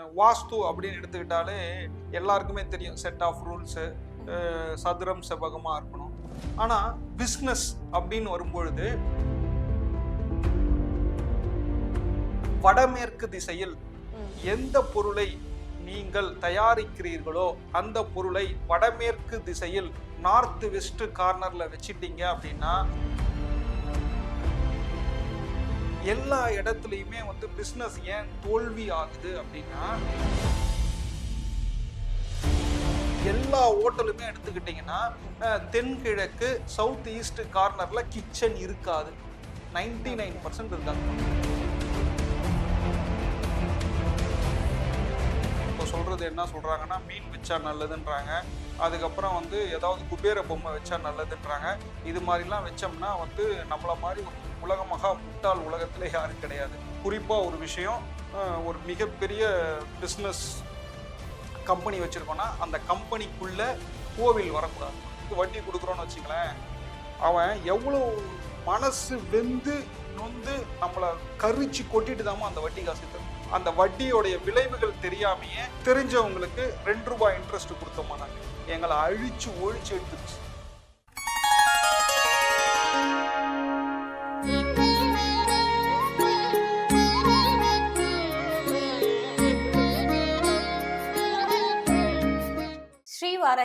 வாஸ்து அப்படின்னு எடுத்துக்கிட்டாலே எல்லாருக்குமே தெரியும். செட் ஆஃப் ரூல்ஸு சதுரம் செவ்வகமாக இருக்கணும். ஆனால் பிஸ்னஸ் அப்படின்னு வரும்பொழுது வடமேற்கு திசையில் எந்த பொருளை நீங்கள் தயாரிக்கிறீர்களோ அந்த பொருளை வடமேற்கு திசையில் நார்த் வெஸ்ட் கார்னரில் வச்சுட்டீங்க அப்படின்னா எல்லா இடத்துலையுமே வந்து பிஸ்னஸ் ஏன் தோல்வி ஆகுது அப்படின்னா எல்லா ஹோட்டலுமே எடுத்துக்கிட்டிங்கன்னா தென்கிழக்கு சவுத் ஈஸ்ட் கார்னர்ல கிச்சன் இருக்காது. நைன்டி நைன் பர்சன்ட் இருக்காங்க இப்போ சொல்றது என்ன சொல்றாங்கன்னா மீன் வச்சா நல்லதுன்றாங்க. அதுக்கப்புறம் வந்து ஏதாவது குபேர பொம்மை வச்சா நல்லதுன்றாங்க. இது மாதிரிலாம் வச்சோம்னா வந்து நம்மளை மாதிரி ஒரு உலக மகா முட்டாள் உலகத்தில் யாரும் கிடையாது. குறிப்பாக ஒரு விஷயம் ஒரு மிகப்பெரிய பிஸ்னஸ் கம்பெனி வச்சுருக்கோன்னா அந்த கம்பெனிக்குள்ளே கோவில் வரக்கூடாது. வட்டி கொடுக்குறோன்னு வச்சுங்களேன் அவன் எவ்வளோ மனசு வெந்து நொந்து நம்மளை கரிச்சு கொட்டிட்டு தாமோ அந்த வட்டி காசு தரும். அந்த வட்டியோடைய விளைவுகள் தெரியாமையே தெரிஞ்சவங்களுக்கு ரெண்டு ரூபாய் இன்ட்ரெஸ்ட் கொடுத்தோமா நாங்கள் எங்களை அழிச்சு ஒழிச்சு எடுத்துருச்சு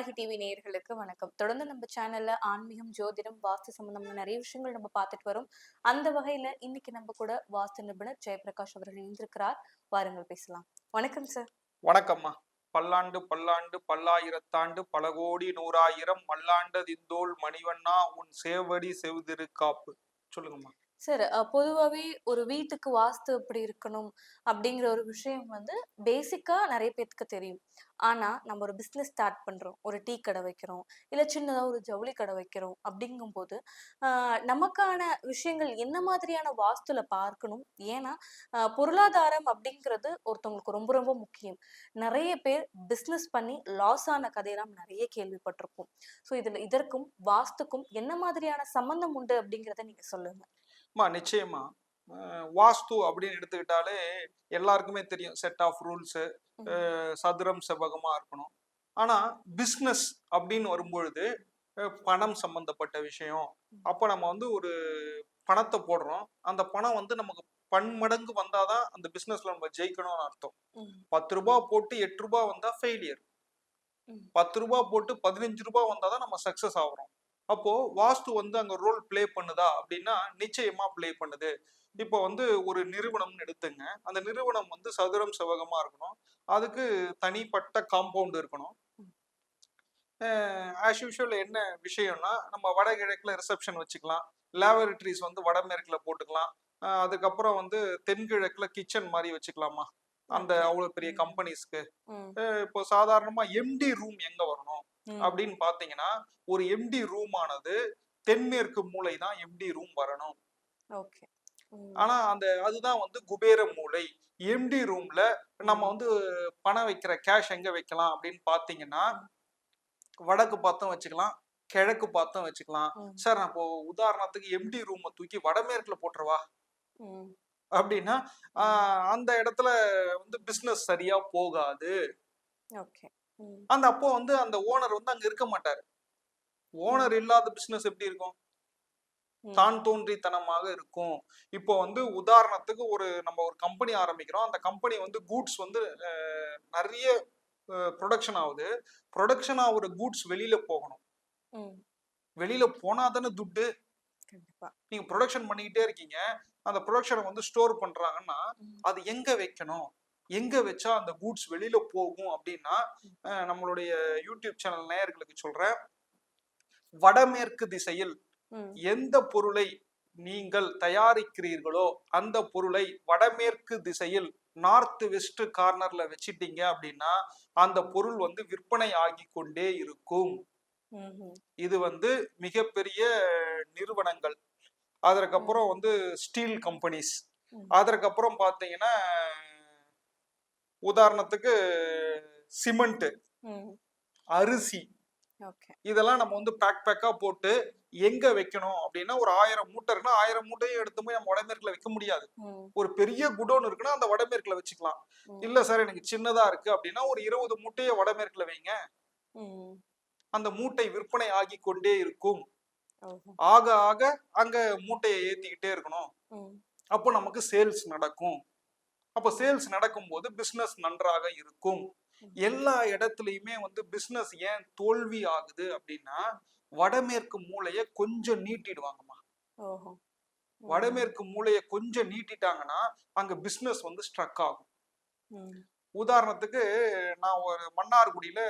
வாராகி டிவி நேயர்களுக்கு வணக்கம். தொடர்ந்து நம்ம சேனல்ல ஆன்மீகம் ஜோதிடம் வாஸ்து சம்பந்தமான நிறைய விஷயங்கள் நம்ம பார்த்துட்டு வரோம். அந்த வகையில இன்னைக்கு நம்ம கூட வாஸ்து நிபுணர் ஜெயபிரகாஷ் அவர்கள் இணைந்திருக்கிறார். வாருங்கள் பேசலாம். வணக்கம் சார் வணக்கம்மா. பல்லாண்டு பல்லாண்டு பல்லாயிரத்தாண்டு பல கோடி நூறாயிரம் மல்லாண்டதிந்தோள் மணிவண்ணா உன் சேவடி செவ்திருக்காப்பு காப்பு. சொல்லுங்கம்மா. சார் பொதுவாகவே ஒரு வீட்டுக்கு வாஸ்து எப்படி இருக்கணும்? அப்படிங்கிற ஒரு விஷயம் வந்து பேசிக்காக நிறைய பேத்துக்கு தெரியும். ஆனால் நம்ம ஒரு பிஸ்னஸ் ஸ்டார்ட் பண்ணுறோம் ஒரு டீ கடை வைக்கிறோம். இல்லை சின்னதாக ஒரு ஜவுளி கடை வைக்கிறோம். அப்படிங்கும்போது நமக்கான விஷயங்கள் என்ன மாதிரியான வாஸ்துல பார்க்கணும்? ஏன்னா பொருளாதாரம் அப்படிங்கிறது ஒருத்தவங்களுக்கு ரொம்ப ரொம்ப முக்கியம். நிறைய பேர் பிஸ்னஸ் பண்ணி லாஸ் ஆன கதையெல்லாம் நிறைய கேள்விப்பட்டிருப்போம். ஸோ இதில் இதற்கும் வாஸ்துக்கும் என்ன மாதிரியான சம்மந்தம் உண்டு அப்படிங்கிறத நீங்கள் சொல்லுங்கள் அம்மா நிச்சயமா. வாஸ்து அப்படின்னு எடுத்துக்கிட்டாலே எல்லாருக்குமே தெரியும். செட் ஆஃப் ரூல்ஸு சதுரம் செவ்வகமா இருக்கணும். ஆனா பிஸ்னஸ் அப்படின்னு வரும்பொழுது பணம் சம்பந்தப்பட்ட விஷயம். அப்போ நம்ம வந்து ஒரு பணத்தை போடுறோம். அந்த பணம் வந்து நமக்கு பன்மடங்கு வந்தாதான் அந்த பிஸ்னஸ்ல நம்ம ஜெயிக்கணும்னு அர்த்தம். பத்து ரூபாய் போட்டு எட்டு ரூபாய் வந்தா ஃபெயிலியர். பத்து ரூபாய் போட்டு பதினஞ்சு ரூபாய் வந்தாதான் நம்ம சக்சஸ் ஆகுறோம். அப்போ வாஸ்து வந்து அங்க ரோல் ப்ளே பண்ணுதா? அப்படின்னா நிச்சயமா ப்ளே பண்ணுது. இப்போ வந்து ஒரு நிறுவனம்னு எடுத்துங்க. அந்த நிறுவனம் வந்து சதுரம் செவ்வகமா இருக்கணும். அதுக்கு தனிப்பட்ட காம்பவுண்ட் இருக்கணும். ஆஸ் யூஷுவல் என்ன விஷயம்னா நம்ம வடகிழக்குல ரிசப்ஷன் வச்சுக்கலாம். லேபரட்டரிஸ் வந்து வடமேற்குல போட்டுக்கலாம். அதுக்கப்புறம் வந்து தென்கிழக்குல கிச்சன் மாதிரி வச்சுக்கலாமா? அந்த. அவ்வளவு பெரிய. கம்பெனிஸ்க்கு இப்போ சாதாரணமா எம்டி ரூம் எங்க வரணும். அப்படின்னு பாத்தீங்கன்னா ஒரு எம்டி ரூம் ஆனது தென்மேற்கு மூலை தான் எம்டி ரூம் வரணும். ஆனா அந்த அதுதான் வந்து குபேர மூலை எம்டி ரூம்ல நம்ம வந்து பணம் வைக்கிற கேஷ் எங்க வைக்கலாம் அப்படின்னு பாத்தீங்கன்னா வடக்கு பார்த்தும் வச்சுக்கலாம் கிழக்கு பார்த்தும் வச்சுக்கலாம். சார் நான் இப்போ உதாரணத்துக்கு எம்டி ரூமை தூக்கி வடமேற்குல போட்டுருவா. அப்படின்னா அந்த இடத்துல வந்து பிசினஸ் சரியா போகாது. அந்த அப்போ வந்து அந்த ஓனர் வந்து அங்க இருக்க மாட்டாரு. ஓனர் இல்லாத பிசினஸ் எப்படி இருக்கும். தான் தோன்றித்தனமாக இருக்கும். இப்போ வந்து உதாரணத்துக்கு ஒரு நம்ம ஒரு கம்பெனி ஆரம்பிக்கிறோம். அந்த கம்பெனி வந்து கூட்ஸ் வந்து நிறைய ப்ரொடக்ஷன் ஆகுது. ப்ரொடக்ஷன் ஆகுற கூட்ஸ் வெளியில போகணும். வெளியில போனா தானே துட்டு. நீங்க ப்ரொடக்ஷன் பண்ணிக்கிட்டே இருக்கீங்க. அந்த ப்ரொடக்ஷனை வந்து ஸ்டோர் பண்றாங்கன்னா. அது எங்க வைக்கணும்? எங்க வச்சா அந்த கூட்ஸ் வெளியில போகும் அப்படின்னா நம்மளுடைய யூடியூப் சேனல் நேயர்களுக்கு சொல்றேன் வடமேற்கு திசையில். எந்த பொருளை நீங்கள் தயாரிக்கிறீர்களோ அந்த பொருளை வடமேற்கு திசையில் நார்த் வெஸ்ட் கார்னர்ல வச்சிட்டீங்க அப்படின்னா அந்த பொருள் வந்து விற்பனை ஆகி கொண்டே இருக்கும். இது வந்து மிகப்பெரிய நிறுவனங்கள் அதற்கப்புறம் வந்து ஸ்டீல் கம்பெனிஸ். அதற்கப்புறம் பார்த்தீங்கன்னா உதாரணத்துக்கு சிமெண்ட். அரிசி. இதெல்லாம் நம்ம வந்து பேக் பேக்கா போட்டு எங்க வைக்கணும் அப்படின்னா ஒரு ஆயிரம் மூட்டை இருக்குன்னா ஆயிரம் மூட்டையும் எடுத்து போய் நம்ம வடமேற்குல வைக்க முடியாது. ஒரு பெரிய குடோன் இருக்குன்னா அந்த வடமேற்குல வச்சுக்கலாம். இல்ல சார் எனக்கு சின்னதா இருக்கு அப்படின்னா ஒரு இருபது மூட்டையை வடமேற்குல வைங்க. அந்த மூட்டை விற்பனை ஆகி கொண்டே இருக்கும். ஆக ஆக அங்க மூட்டையை ஏத்திக்கிட்டே இருக்கணும். அப்போ நமக்கு சேல்ஸ் நடக்கும். அப்போ சேல்ஸ் நடக்கும்போது பிசினஸ் நன்றாக இருக்கும். எல்லா இடத்துலயுமே வந்து பிசினஸ் ஏன் தோல்வி ஆகுது அப்படின்னா வடமேற்கு மூலையை கொஞ்சம் நீட்டிடுவாங்கம்மா. வடமேற்கு மூலையை கொஞ்சம் நீட்டிட்டாங்கன்னா அங்க பிசினஸ் வந்து ஸ்ட்ரக் ஆகும். உதாரணத்துக்கு நான் ஒரு மன்னார்குடியில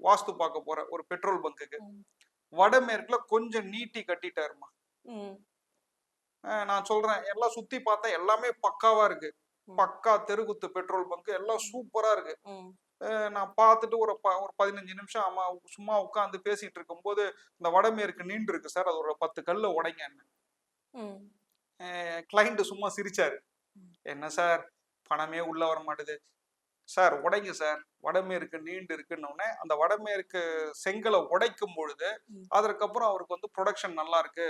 வாஸ்து பார்க்க போறேன் ஒரு பெட்ரோல் பங்குக்கு. வடமேற்குல கொஞ்சம் நீட்டி கட்டிட்டாருமா நான் சொல்றேன் எல்லாம் சுத்தி பார்த்தா எல்லாமே பக்காவா இருக்கு. பக்கா தெருகுத்து பெட்ரோல் பங்க் எல்லாம் சூப்பரா இருக்கு. நான் பார்த்துட்டு ஒரு ப ஒரு பதினஞ்சு நிமிஷம் அம்மா சும்மா உட்காந்து பேசிட்டு இருக்கும்போது இந்த வடமேற்கு நீண்டு இருக்கு சார். அது ஒரு பத்து கல்ல உடைங்க. கிளைண்ட் சும்மா சிரிச்சாரு. என்ன சார்? பணமே உள்ள வர மாட்டுது சார் உடைங்க சார். வடமேற்கு நீண்டு இருக்குன்ன உடனே அந்த வடமேற்கு செங்கலை உடைக்கும் பொழுது. அதற்கப்புறம் அவருக்கு வந்து ப்ரொடக்ஷன் நல்லா இருக்கு.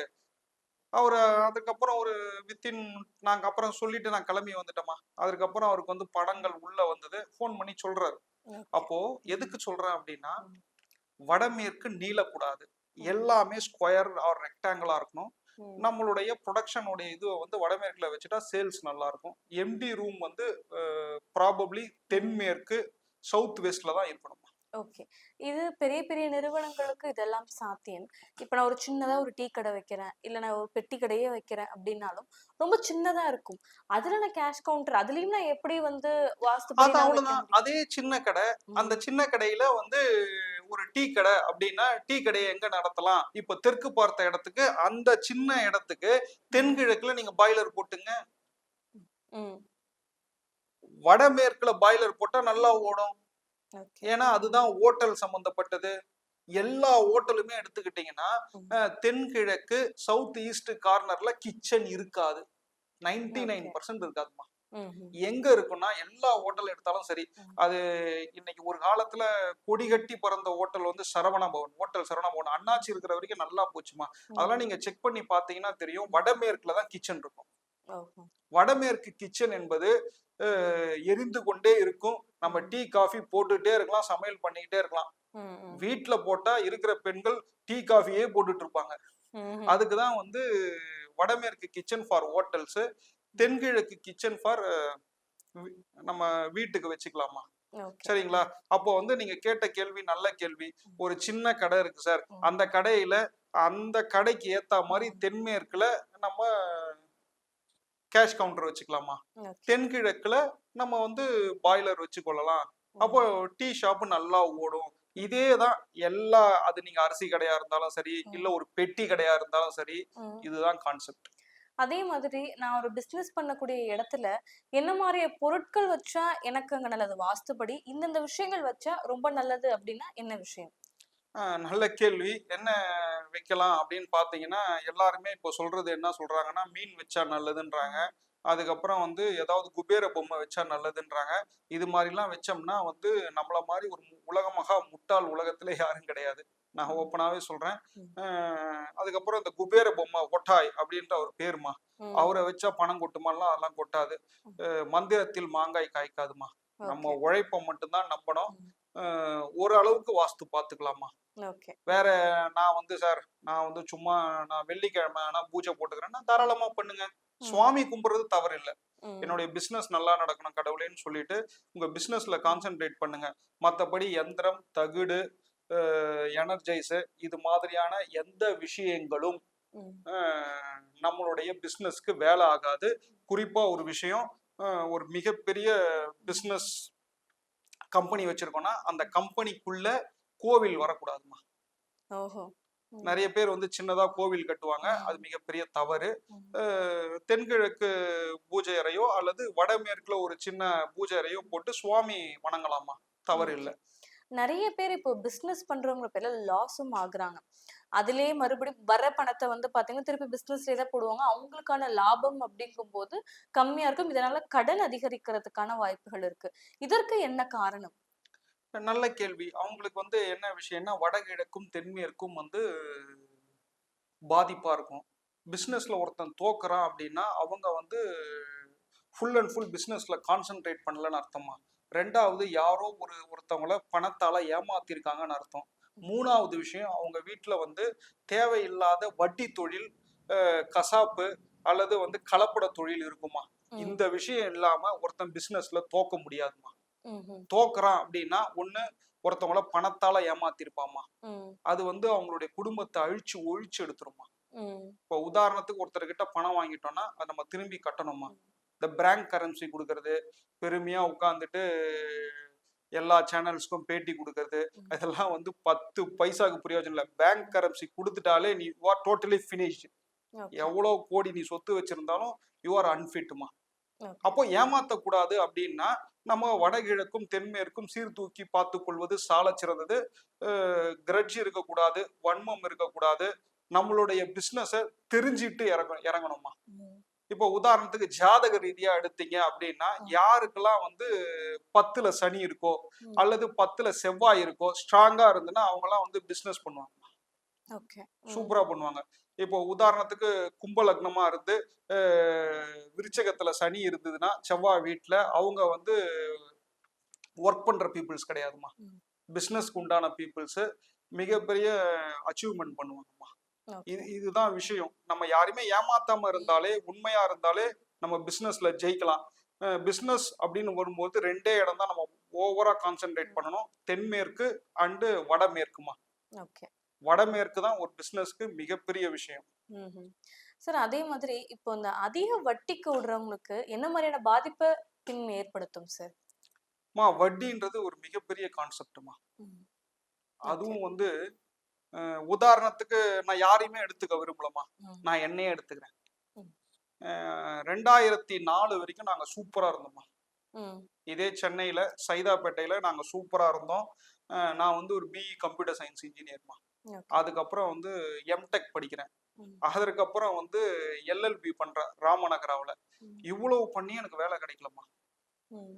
அவர் அதுக்கப்புறம் ஒரு வித்தின் நாங்க அப்புறம் சொல்லிட்டு நான் கிளம்பி வந்துட்டோமா அதுக்கப்புறம் அவருக்கு வந்து படங்கள் உள்ள வந்தது. ஃபோன் பண்ணி சொல்றாரு. அப்போ எதுக்கு சொல்றேன் அப்படின்னா. வடமேற்கு நீளக்கூடாது எல்லாமே ஸ்கொயர் ஆர் ரெக்டாங்கிளா இருக்கணும். நம்மளுடைய ப்ரொடக்ஷனுடைய இது வந்து வடமேற்குல வச்சுட்டா சேல்ஸ் நல்லா இருக்கும். எம்டி ரூம் வந்து ப்ராபப்ளி தென்மேற்கு சவுத் வெஸ்ட்ல தான் இருக்கணும் ஓகே. இது பெரிய பெரிய நிறுவனங்களுக்கு இதெல்லாம் சாத்தியம். இப்போ நான் ஒரு சின்னதா ஒரு டீ கடை வைக்கிறேன். இல்ல நான் ஒரு பெட்டி கடையே வைக்கிறேன் அப்படின்னாலும் ரொம்ப சின்னதா இருக்கும். அதுல நான் கேஷ் கவுண்டர் அதுலயும் நான் எப்படி வந்து வாஸ்து அது சின்ன கடை அந்த சின்ன கடையில வந்து ஒரு டீ கடை அப்படின்னா டீ கடையை எங்க நடத்தலாம்? இப்ப தெற்கு பார்த்த இடத்துக்கு அந்த சின்ன இடத்துக்கு தென்கிழக்குல நீங்க பாய்லர் போட்டுங்க. வடமேற்குல பாய்லர் போட்டா நல்லா ஓடும். ஏன்னா அதுதான் ஓட்டல் சம்பந்தப்பட்டது. எல்லா ஓட்டலுமே எடுத்துக்கிட்டீங்கன்னா தென்கிழக்கு சவுத் ஈஸ்ட் கார்னர்ல கிச்சன் இருக்காது. நைன்டி நைன் பர்சன்ட் இருக்காதுமா. எங்க இருக்குன்னா எல்லா ஹோட்டல் எடுத்தாலும் சரி. அது இன்னைக்கு ஒரு காலத்துல கொடி கட்டி பிறந்த ஹோட்டல் வந்து சரவண பவன் ஹோட்டல் சரவண பவன். அண்ணாச்சி இருக்கிற வரைக்கும் நல்லா போச்சுமா அதெல்லாம் நீங்க செக் பண்ணி பாத்தீங்கன்னா தெரியும். வடமேற்குல தான் கிச்சன் இருக்கும். வடமேற்கு கிச்சன் என்பது எரிந்து கொண்டே இருக்கும். நம்ம டீ காஃபி போட்டுட்டே இருக்கலாம் சமையல் பண்ணிக்கிட்டே இருக்கலாம். வீட்ல போட்டா இருக்கிற பெண்கள் டீ காஃபியே போட்டுட்டு இருப்பாங்க ம் ம். அதுக்கு தான் வந்து வடமேற்கு கிச்சன் ஃபார் ஹோட்டல்ஸ் தென்கிழக்கு கிச்சன் ஃபார் நம்ம வீட்டுக்கு வச்சுக்கலாமா? சரிங்களா? அப்போ வந்து நீங்க கேட்ட கேள்வி நல்ல கேள்வி. ஒரு சின்ன கடை இருக்கு சார். அந்த கடையில அந்த கடைக்கு ஏத்த மாதிரி தென்மேற்குல நம்ம கேஷ் கவுண்டர் வச்சுக்கலாமா. தென்கிழக்குல நம்ம வந்து பாய்லர் வச்சுக்கொள்ளலாம். அப்போ டீ ஷாப் நல்லா ஓடும். இதே தான் எல்லா அது நீங்க அரிசி கடையா இருந்தாலும் சரி இல்ல ஒரு பெட்டி கடையா இருந்தாலும் சரி. இதுதான் கான்செப்ட் அதே மாதிரி நான் ஒரு பிசினஸ் பண்ணக்கூடிய இடத்துல என்ன மாதிரி பொருட்கள் வச்சா எனக்கு அங்க நல்லது? வாஸ்துபடி இந்தந்த விஷயங்கள் வச்சா ரொம்ப நல்லது அப்படின்னா என்ன விஷயம்? நல்ல கேள்வி. என்ன வைக்கலாம்? அப்படின்னு பாத்தீங்கன்னா எல்லாருமே இப்போ சொல்றது என்ன சொல்றாங்கன்னா மீன் வச்சா நல்லதுன்றாங்க. அதுக்கப்புறம் வந்து ஏதாவது குபேர பொம்மை வச்சா நல்லதுன்றாங்க. இது மாதிரிலாம் வச்சோம்னா வந்து நம்மள மாதிரி ஒரு உலகமகா முட்டாள் உலகத்துல யாரும் கிடையாது. நான் ஓப்பனாவே சொல்றேன். அதுக்கப்புறம் இந்த குபேர பொம்மை ஒட்டாய் அப்படின்ற ஒரு பேருமா. அவரை வச்சா பணம் கொட்டுமாலாம் அதெல்லாம் கொட்டாது. மந்திரத்தில் மாங்காய் காய்க்காதுமா. நம்ம. உழைப்பை மட்டும்தான் நம்பணும். அஹ் ஓரளவுக்கு வாஸ்து பார்த்துக்கலாமா ஓகே. வேற நான் வந்து சார் நான் வந்து சும்மா நான் வெள்ளிக்கிழமை ஆனா பூஜை போட்டுக்கிறேன்னா தாராளமா பண்ணுங்க. சுவாமி கும்பிடுறது தவறு இல்லை. என்னுடைய பிசினஸ் நல்லா நடக்கணும் கடவுளேன்னு சொல்லிட்டு உங்க பிசினஸ்ல கான்சென்ட்ரேட் பண்ணுங்க. மத்தபடி யந்திரம் தகுடு எனர்ஜைஸ் இது மாதிரியான எந்த விஷயங்களும் நம்மளுடைய பிசினஸ்க்கு வேலை ஆகாது. குறிப்பா ஒரு விஷயம் ஒரு மிகப்பெரிய பிசினஸ் கம்பெனி வச்சிருக்கோம்னா அந்த கம்பெனிக்குள்ள கோவில் வரக்கூடாதுமா. நிறைய பேர் வந்து சின்னதா கோவில் கட்டுவாங்க. அது மிகப்பெரிய தவறு. தென்கிழக்கு பூஜை அறையோ அல்லது வடமேற்குல ஒரு சின்ன பூஜை அறையோ போட்டு சுவாமி வணங்கலாமா தவறு இல்லை. நிறைய பேர் இப்போ பிசினஸ் பண்றவங்க பேர்ல லாஸும் ஆகுறாங்க. அதுலயே மறுபடியும் வர பணத்தை வந்து பாத்தீங்கன்னா திருப்பி பிசினஸ்லயே தான் போடுவாங்க. அவங்களுக்கான லாபம் அப்படிங்கும் போது கம்மியா இருக்கும். இதனால கடன் அதிகரிக்கிறதுக்கான வாய்ப்புகள் இருக்கு. இதற்கு என்ன காரணம்? நல்ல கேள்வி. அவங்களுக்கு வந்து என்ன விஷயம்னா வடகிழக்கும் தென்மேற்கும் வந்து பாதிப்பா இருக்கும். பிஸ்னஸ்ல ஒருத்தன் தோக்குறான் அப்படின்னா அவங்க வந்து ஃபுல் அண்ட் ஃபுல் பிஸ்னஸ்ல கான்சென்ட்ரேட் பண்ணலன்னு அர்த்தமா? ரெண்டாவது யாரோ ஒரு ஒருத்தவங்கள பணத்தால ஏமாத்திருக்காங்கன்னு அர்த்தம். மூணாவது விஷயம் அவங்க வீட்டில் வந்து தேவையில்லாத வட்டி தொழில் கசாப்பு அல்லது வந்து கலப்பட தொழில் இருக்குமா. இந்த விஷயம் இல்லாம ஒருத்தன் பிசினஸ்ல தோக்க முடியாதுமா. தோக்குறான் அப்படின்னா ஒண்ணு ஒருத்தவங்கள பணத்தால ஏமாத்திருப்பாமா. அது வந்து அவங்களுடைய குடும்பத்தை அழிச்சு ஒழிச்சு எடுத்துருமா. இப்போ உதாரணத்துக்கு ஒருத்தர்கிட்ட பணம் வாங்கிட்டோம்னா அதை நம்ம திரும்பி கட்டணுமா இந்த பிராங்க் கரன்சி கொடுக்கறது பெருமையா உட்காந்துட்டு எல்லா சேனல்ஸ்க்கும் பேட்டி கொடுக்கறது. அதெல்லாம் வந்து பத்து பைசாக்கு பிரயோஜனம் இல்லை பேங்க் கரன்சி கொடுத்துட்டாலே நீ யூ ஆர் டோட்டலி ஃபினிஷ்டு. எவ்வளோ கோடி நீ சொத்து வச்சிருந்தாலும் யூ ஆர் அன்ஃபிட்டுமா. அப்போ ஏமாத்தக்கூடாது அப்படின்னா நம்ம வடகிழக்கும் தென்மேற்கும் சீர்தூக்கி பார்த்து கொள்வது சால சிறந்தது கிரட்ஜ் இருக்கக்கூடாது வன்மம் இருக்கக்கூடாது நம்மளுடைய பிஸ்னஸை தெரிஞ்சிட்டு இறங்க இறங்கணுமா. இப்போ உதாரணத்துக்கு ஜாதக ரீதியா எடுத்தீங்க அப்படின்னா. யாருக்கெல்லாம் வந்து பத்துல சனி இருக்கோ. அல்லது பத்துல செவ்வாய் இருக்கோ ஸ்ட்ராங்கா இருந்துன்னா அவங்கலாம் வந்து பிசினஸ் பண்ணுவாங்க. சூப்பரா பண்ணுவாங்க இப்போ உதாரணத்துக்கு கும்ப லக்னமா இருந்து விருச்சகத்துல சனி இருந்ததுன்னா செவ்வாய் வீட்டுல அவங்க வந்து ஒர்க் பண்ற பீப்புள்ஸ் கிடையாதுமா. பிசினஸ்க்கு உண்டான பீப்புள்ஸ் மிகப்பெரிய அச்சீவ்மெண்ட் பண்ணுவாங்கம்மா. இது இதுதான் விஷயம். நம்ம யாரையுமே ஏமாத்தாம இருந்தாலே உண்மையா இருந்தாலே நம்ம பிசினஸ்ல ஜெயிக்கலாம். பிசினஸ் அப்படின்னு வரும்போது ரெண்டே இடம் தான் நம்ம ஓவரா கான்சென்ட்ரேட் பண்ணணும். தென்மேற்கு அண்டு வடமேற்குமா. வடமேற்கு தான் ஒரு பிசினஸ்க்கு மிகப்பெரிய விஷயம். சார் அதே மாதிரி இப்போ இந்த அதிக வட்டிக்கு விடுறவங்களுக்கு என்ன மாதிரியான பாதிப்பை பின் ஏற்படுத்தும் சார் மா வட்டின்றது ஒரு மிகப்பெரிய கான்செப்ட்மா. அதுவும் வந்து உதாரணத்துக்கு நான் யாரையுமே எடுத்துக்க விரும்பலமா. நான் என்னையே எடுத்துக்கிறேன் ரெண்டாயிரத்தி நாலு வரைக்கும் நாங்க சூப்பரா இருந்தோம்மா. இதே சென்னையில சைதாப்பேட்டையில நாங்க சூப்பரா இருந்தோம் நான் வந்து ஒரு பிஇ கம்ப்யூட்டர் சயின்ஸ் இன்ஜினியர்மா. அதுக்கப்புறம் வந்து எம்டெக் படிக்கிறேன். அதற்கப்புறம் வந்து எல்எல்பி பண்றேன் ராமநகராவில். இவ்வளவு பண்ணி எனக்கு வேலை கிடைக்கலம்மா ம்.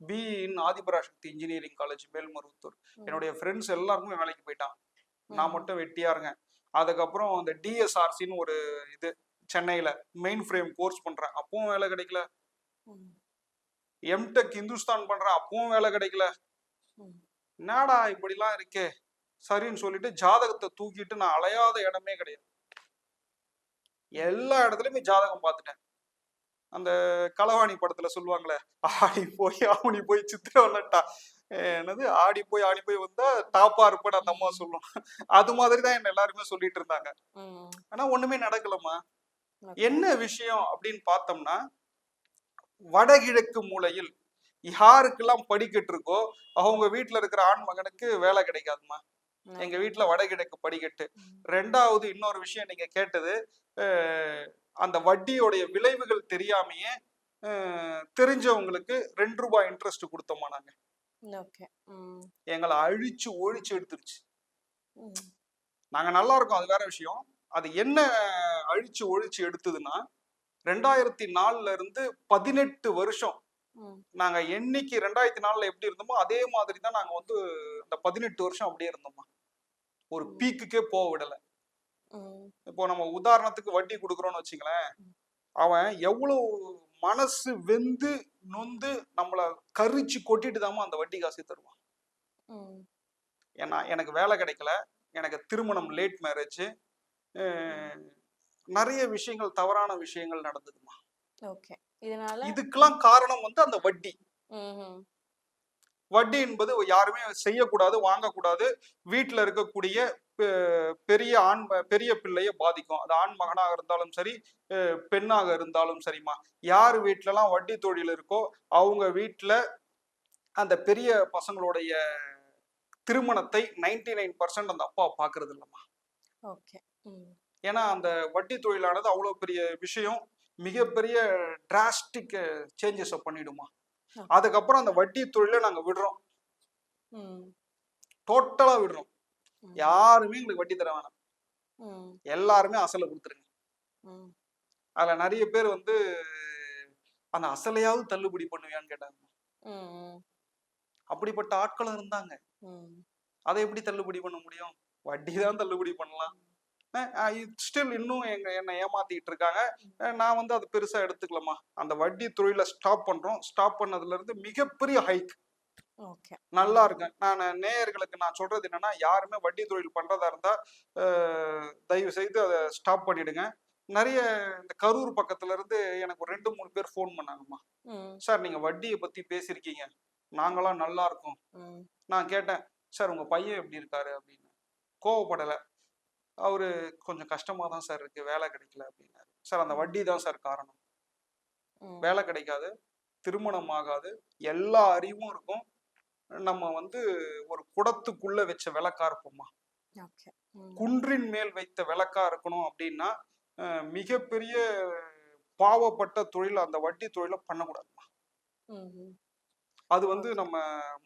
BE in Adhiparasakthi engineering college Melmaruvathur. என்னுடைய ஃப்ரெண்ட்ஸ் எல்லாருமே வேலைக்கு போயிட்டான் நான். மட்டும் வெட்டியா இருக்கேன். அதுக்கப்புறம் அந்த டிஎஸ்ஆர்சின்னு ஒரு இது சென்னையில மெயின் ஃப்ரேம் கோர்ஸ் பண்றேன். அப்பவும் வேலை கிடைக்கல. எம்டெக் இந்துஸ்தான் பண்றேன். அப்பவும் வேலை கிடைக்கல. என்னடா இப்படிலாம் இருக்கே? சரின்னு சொல்லிட்டு ஜாதகத்தை தூக்கிட்டு நான் அலையாத இடமே கிடையாது. எல்லா இடத்துலயுமே ஜாதகம் பார்த்துட்டேன். அந்த களவாணி படத்துல சொல்லுவாங்களே ஆடி போய் ஆவணி போய் சித்திரை வந்துட்டா. என்னது ஆடி போய் ஆடி போய் வந்தா டாப்பா இருப்பேன் அந்த அம்மா சொல்லும் அது மாதிரி தான் என்ன எல்லாருமே சொல்லிட்டு இருந்தாங்க. ஆனா ஒண்ணுமே நடக்கலம்மா. என்ன விஷயம் அப்படின்னு பார்த்தோம்னா வடகிழக்கு மூலையில் யாருக்கெல்லாம் படிக்கட்டு இருக்கோ அவங்க வீட்டுல இருக்கிற ஆண் மகனுக்கு வேலை கிடைக்காதுமா எங்க வீட்டுல வடகிழக்கு படிக்கட்டு. ரெண்டாவது இன்னொரு விஷயம் நீங்க கேட்டது அந்த வட்டியோடைய விளைவுகள் தெரியாமையே தெரிஞ்சவங்களுக்கு ரெண்டு ரூபாய் இன்ட்ரெஸ்ட் கொடுத்தோமா நாங்க. எங்களை அழிச்சு ஒழிச்சு எடுத்துருச்சு. நாங்க நல்லா இருக்கோம் அது வேற விஷயம் அது என்ன அழிச்சு ஒழிச்சு எடுத்ததுன்னா ரெண்டாயிரத்தி நாலுல இருந்து பதினெட்டு வருஷம். நாங்க என்னைக்கு ரெண்டாயிரத்தி நாலுல எப்படி இருந்தோமோ அதே மாதிரி தான் நாங்க வந்து அந்த பதினெட்டு வருஷம் அப்படியே இருந்தோமா ஒரு. பீக்குக்கே போக விடல. இப்போ நம்ம உதாரணத்துக்கு வட்டி கொடுக்குறோம்னு வச்சுங்களேன் அவன் எவ்வளவு மனசு வெந்து நொந்து நம்மள கரிச்சு கொட்டிட்டு தாமா அந்த வட்டி காசு தருவான். ஏன்னா எனக்கு வேலை கிடைக்கல எனக்கு திருமணம் லேட் மேரேஜ் நிறைய விஷயங்கள் தவறான விஷயங்கள் நடந்ததுமா இதுக்கெல்லாம் காரணம் வந்து அந்த வட்டி. வட்டி என்பது யாருமே செய்யக்கூடாது வாங்கக்கூடாது வீட்டில் இருக்கக்கூடிய பெரிய ஆண் பெரிய பிள்ளைய பாதிக்கும் அது ஆண் மகனாக இருந்தாலும் சரி பெண்ணாக இருந்தாலும் சரிம்மா யார் வீட்டிலலாம் வட்டி தொழில் இருக்கோ அவங்க வீட்டில் அந்த பெரிய பசங்களுடைய திருமணத்தை நைன்டி நைன் பர்சன்ட் அந்த அப்பா பார்க்கறது இல்லைம்மா. ம். ஏன்னா அந்த வட்டி தொழிலானது அவ்வளோ பெரிய விஷயம் மிகப்பெரிய டிராஸ்டிக் சேஞ்சஸை பண்ணிடுமா. அதுக்கப்புறம் அந்த வட்டி தொழிலை நாங்கள் விடுறோம் ம். டோட்டலா விடுறோம். யாருமே எங்களுக்கு வட்டி தர வேணாம். எல்லாருமே அசலை கொடுத்துருங்க. அதுல நிறைய பேர் வந்து அந்த அசலையாவது தள்ளுபடி பண்ணுவியான்னு கேட்டாங்க. அப்படிப்பட்ட ஆட்களும் இருந்தாங்க. அதை எப்படி தள்ளுபடி பண்ண முடியும்? வட்டி தான் தள்ளுபடி பண்ணலாம். ஸ்டில் இன்னும் எங்க என்னை ஏமாத்திட்டு இருக்காங்க. நான் வந்து அது பெருசா எடுத்துக்கலமா அந்த வட்டி தொழிலை ஸ்டாப் பண்றோம். ஸ்டாப் பண்ணதுல இருந்து மிகப்பெரிய ஹைக் நல்லா இருக்கேன். நான் நேயர்களுக்கு நான் சொல்றது என்னன்னா யாருமே வட்டி தொழில் பண்றதா இருந்தா தயவு செய்து அதை ஸ்டாப் பண்ணிடுங்க. நிறைய இந்த கரூர் பக்கத்துல இருந்து எனக்கு ஒரு ரெண்டு மூணு பேர் ஃபோன் பண்ணாங்கம்மா. சார் நீங்க வட்டியை பத்தி பேசியிருக்கீங்க. நாங்களாம் நல்லா இருக்கோம். நான் கேட்டேன் சார் உங்க பையன் எப்படி இருக்காரு? அப்படின்னு. கோவப்படலை. அவரு கொஞ்சம் கஷ்டமா தான் சார் இருக்கு. வேலை கிடைக்கல. அப்படின்னாரு. சார் அந்த வட்டி தான் சார் காரணம். வேலை கிடைக்காது. திருமணம் ஆகாது. எல்லா அறிவும் இருக்கும். நம்ம வந்து ஒரு குடத்துக்குள்ள வச்ச விளக்கா இருப்போமா? குன்றின் மேல் வைத்த விளக்கா இருக்கணும் அப்படின்னா மிகப்பெரிய பாவப்பட்ட தொழில் அந்த வட்டி தொழிலை பண்ணக்கூடாதுமா? அது வந்து நம்ம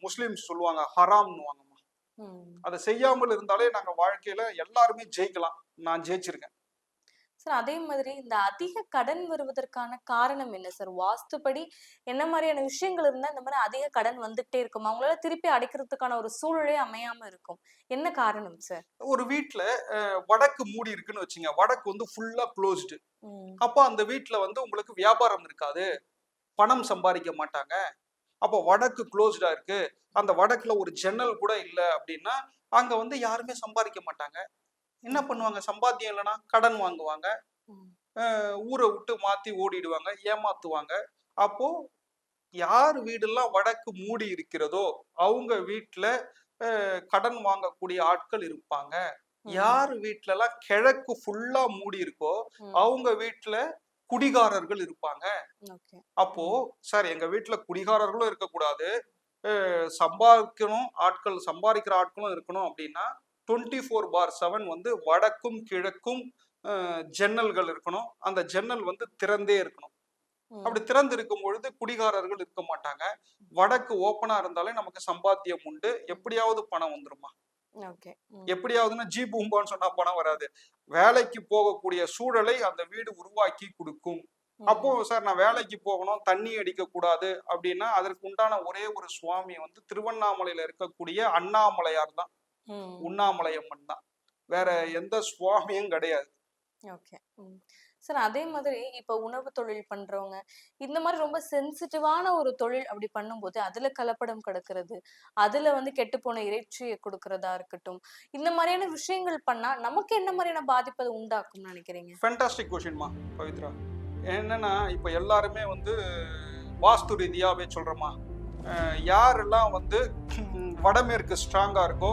முஸ்லிம்ஸ் சொல்லுவாங்க ஹராம்னுவாங்கம்மா அதை செய்யாமல் இருந்தாலே நாங்க வாழ்க்கையில எல்லாருமே ஜெயிக்கலாம். நான் ஜெயிச்சிருக்கேன். சார் அதே மாதிரி இந்த அதிக கடன் வருவதற்கான காரணம் என்ன சார்? வாஸ்துப்படி என்ன மாதிரியான விஷயங்கள் இருந்தா இந்த மாதிரி அதிக கடன் வந்துகிட்டே இருக்கும்? அவங்களால திருப்பி அடைக்கிறதுக்கான ஒரு சூழலே அமையாம இருக்கும். என்ன காரணம் சார்? ஒரு அஹ், வடக்கு மூடி இருக்குன்னு வச்சுங்க. வடக்கு வந்து ஃபுல்லா க்ளோஸ்டு அப்போ அந்த வீட்ல வந்து உங்களுக்கு வியாபாரம் இருக்காது. பணம் சம்பாதிக்க மாட்டாங்க. அப்போ வடக்கு க்ளோஸ்டா இருக்கு. அந்த வடக்குல ஒரு ஜன்னல் கூட இல்லை அப்படின்னா அங்க வந்து யாருமே சம்பாதிக்க மாட்டாங்க. என்ன பண்ணுவாங்க? சம்பாத்தியம் இல்லைன்னா கடன் வாங்குவாங்க. ஊரை விட்டு மாத்தி ஓடிடுவாங்க ஏமாத்துவாங்க. அப்போ யார் வீடெல்லாம் வடக்கு மூடி இருக்கிறதோ அவங்க வீட்டுல கடன் வாங்கக்கூடிய ஆட்கள் இருப்பாங்க. யார் வீட்ல எல்லாம் கிழக்கு ஃபுல்லா மூடி இருக்கோ. அவங்க வீட்டுல குடிகாரர்கள் இருப்பாங்க. அப்போ சார் எங்க வீட்டுல குடிகாரர்களும் இருக்கக்கூடாது. சம்பாதிக்கணும் ஆட்கள் சம்பாதிக்கிற ஆட்களும் இருக்கணும் அப்படின்னா டுவெண்ட்டி ஃபோர் பார் செவன் வந்து வடக்கும் கிழக்கும் ஜன்னல்கள் இருக்கணும் அந்த ஜன்னல் வந்து திறந்தே இருக்கணும். அப்படி திறந்து இருக்கும் பொழுது குடிகாரர்கள் இருக்க மாட்டாங்க வடக்கு ஓப்பனா இருந்தாலே நமக்கு சம்பாத்தியம் உண்டு எப்படியாவது பணம் வந்துருமா. எப்படியாவதுன்னா ஜி பூம்பான்னு சொன்னா பணம் வராது வேலைக்கு போகக்கூடிய சூழலை அந்த வீடு உருவாக்கி கொடுக்கும். அப்போ சார் நான் வேலைக்கு போகணும் தண்ணி அடிக்க கூடாது அப்படின்னா அதற்கு உண்டான ஒரே ஒரு சுவாமி வந்து திருவண்ணாமலையில இருக்கக்கூடிய அண்ணாமலையார் தான். உண்ணாமலையம்மன் தான் வேற எந்த சுவாமியும் கிடையாது. ஓகே. சார் அதே மாதிரி இப்ப உணவு தொழில் பண்றவங்க இந்த மாதிரி ரொம்ப சென்சிட்டிவான ஒரு தொழில் அப்படி பண்ணும்போது அதுல கலப்படம் கிடக்கிறது அதுல வந்து கெட்டுப்போன இறைச்சியை கொடுக்கறதா இருக்கட்டும் இந்த மாதிரியான விஷயங்கள் பண்ணா நமக்கு என்ன மாதிரியான பாதிப்பு அது உண்டாக்கும்னு நினைக்கிறீங்க? ஃபென்டாஸ்டிக் கொஷின்மா பவித்ரா. என்னன்னா இப்போ எல்லாருமே வந்து வாஸ்து ரீதியாவே சொல்றோமா யாரெல்லாம் வந்து வடமேற்கு ஸ்ட்ராங்கா இருக்கோ